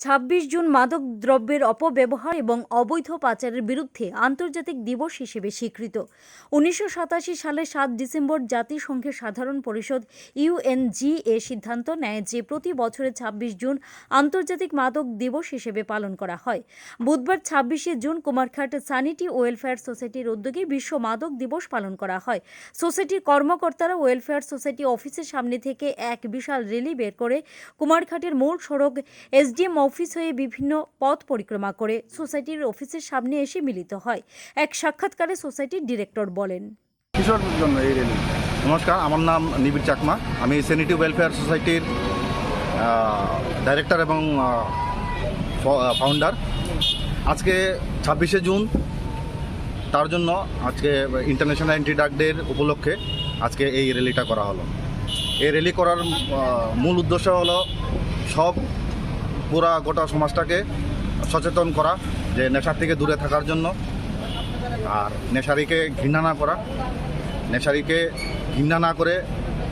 ছাব্বিশ জুন মাদক দ্রব্যের অপব্যবহার এবং অবৈধ পাচারের বিরুদ্ধে আন্তর্জাতিক দিবস হিসেবে স্বীকৃত। উনিশশো সালের সাত ডিসেম্বর জাতিসংঘের সাধারণ পরিষদ ইউএনজি এ সিদ্ধান্ত নেয় যে প্রতি বছরে ছাব্বিশ জুন আন্তর্জাতিক মাদক দিবস হিসেবে পালন করা হয়। বুধবার ছাব্বিশে জুন কুমারঘাট স্যানিটি ওয়েলফেয়ার সোসাইটির উদ্যোগে বিশ্ব মাদক দিবস পালন করা হয়। সোসাইটির কর্মকর্তারা ওয়েলফেয়ার সোসাইটি অফিসের সামনে থেকে এক বিশাল র্যালি বের করে কুমারঘাটের মূল সড়ক এসডিএম অফিস হয়ে বিভিন্ন পথ পরিক্রমা করে সোসাইটির অফিসের সামনে এসে মিলিত হয়, এক সাক্ষাৎকারে সোসাইটির ডিরেক্টর বলেন। এই র্যালি নমস্কার, আমার নাম নিবিড় চাকমা। আমি সেনিটি ওয়েলফেয়ার সোসাইটির ডাইরেক্টর এবং ফাউন্ডার আজকে ছাব্বিশে জুন, তার জন্য আজকে ইন্টারন্যাশনাল অ্যান্টি ড্রাগ ডের উপলক্ষে আজকে এই র্যালিটা করা হলো। এই র্যালি করার মূল উদ্দেশ্য হলো সব পুরা গোটা সমাজটাকে সচেতন করা, যে নেশার থেকে দূরে থাকার জন্য। আর নেশারিকে ঘৃণা না করা। নেশারিকে ঘৃণা না করে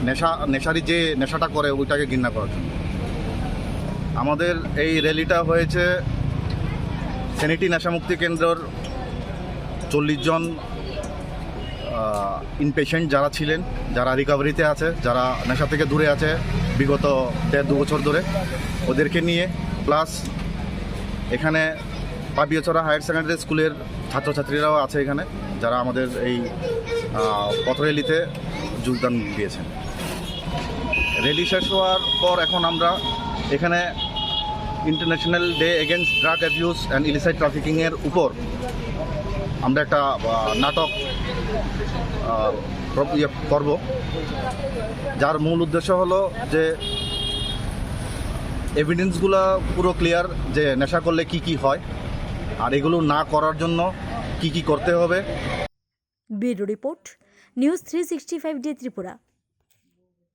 নেশা, নেশারি যে নেশাটা করে, ওইটাকে ঘৃণা করার জন্য। আমাদের এই র্যালিটা হয়েছে সেনিটি নেশামুক্তি কেন্দ্রর চল্লিশ জন ইনপেশেন্ট যারা ছিলেন, যারা রিকভারিতে আছে, যারা নেশা থেকে দূরে আছে বিগত দেড় দু বছর ধরে ওদেরকে নিয়ে প্লাস এখানে পাবিয়াচড়া হায়ার সেকেন্ডারি স্কুলের ছাত্রছাত্রীরাও আছে এখানে যারা আমাদের এই আহ, পথ র্যালিতে যোগদান দিয়েছেন। রেলি শেষ হওয়ার পর এখন আমরা এখানে international day against drug abuse and illicit ট্রাফিকিংয়ের উপর আমরা একটা নাটক আহ, প্র- ইয়ে যার মূল উদ্দেশ্য হলো যে এভিডেন্সগুলো পুরো ক্লিয়ার যে নেশা করলে কি কি হয় আর এগুলো না করার জন্য কি কি করতে হবে। Bureau report news three sixty five day Tripura.